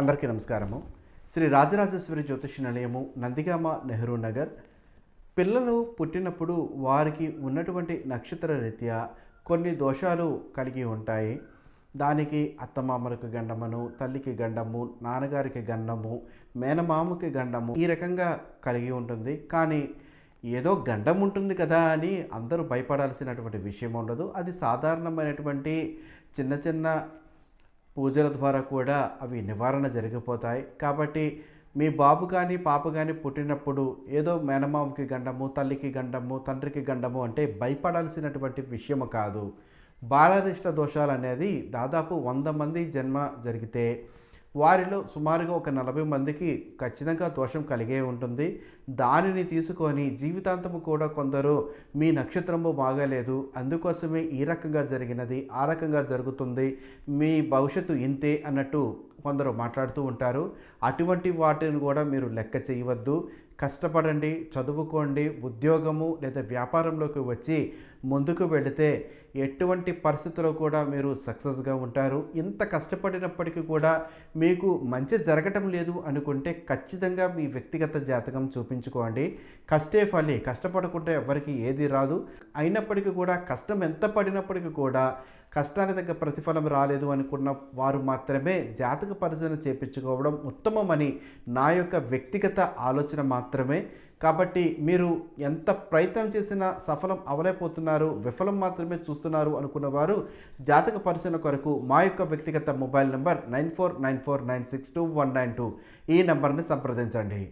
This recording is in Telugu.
అందరికీ నమస్కారము. శ్రీ రాజరాజేశ్వరి జ్యోతిష నిలయము నందిగామ నెహ్రూ నగర్. పిల్లలు పుట్టినప్పుడు వారికి ఉన్నటువంటి నక్షత్ర రీత్యా కొన్ని దోషాలు కలిగి ఉంటాయి. దానికి అత్తమామలకు గండమను తల్లికి గండము నాన్నగారికి గండము మేనమామకి గండము ఈ రకంగా కలిగి ఉంటుంది. కానీ ఏదో గండం ఉంటుంది కదా అని అందరూ భయపడాల్సినటువంటి విషయం ఉండదు. అది సాధారణమైనటువంటి చిన్న చిన్న పూజల ద్వారా కూడా అవి నివారణ జరిగిపోతాయి. కాబట్టి మీ బాబు కానీ పాప కానీ పుట్టినప్పుడు ఏదో మేనమామకి గండము తల్లికి గండము తండ్రికి గండము అంటే భయపడాల్సినటువంటి విషయము కాదు. బాలరిష్ట దోషాలు అనేది దాదాపు వంద మంది జన్మ జరిగితే వారిలో సుమారుగా ఒక నలభై మందికి ఖచ్చితంగా దోషం కలిగే ఉంటుంది. దానిని తీసుకొని జీవితాంతము కూడా కొందరు మీ నక్షత్రము బాగాలేదు అందుకోసమే ఈ రకంగా జరిగినది ఆ రకంగా జరుగుతుంది మీ భవిష్యత్తు ఇంతే అన్నట్టు కొందరు మాట్లాడుతూ ఉంటారు. అటువంటి వాటిని కూడా మీరు లెక్క చేయవద్దు. కష్టపడండి చదువుకోండి ఉద్యోగము లేదా వ్యాపారంలోకి వచ్చి ముందుకు వెళితే ఎటువంటి పరిస్థితుల్లో కూడా మీరు సక్సెస్గా ఉంటారు. ఇంత కష్టపడినప్పటికీ కూడా మీకు మంచి జరగటం లేదు అనుకుంటే ఖచ్చితంగా మీ వ్యక్తిగత జాతకం చూపించుకోండి. కష్టే ఫలి కష్టపడకుంటే ఎవరికి ఏది రాదు. అయినప్పటికీ కూడా కష్టం ఎంత పడినప్పటికీ కూడా కష్టానికి తగ్గ ప్రతిఫలం రాలేదు అనుకున్న వారు మాత్రమే జాతక పరిశీలన చేపించుకోవడం ఉత్తమమని నా యొక్క వ్యక్తిగత ఆలోచన మాత్రమే. కాబట్టి మీరు ఎంత ప్రయత్నం చేసినా సఫలం అవలేకపోతున్నారు విఫలం మాత్రమే చూస్తున్నారు అనుకున్న వారు జాతక పరిశీలన కొరకు మా యొక్క వ్యక్తిగత mobile number nine four nine four nine six two one nine two ఈ నెంబర్ని సంప్రదించండి.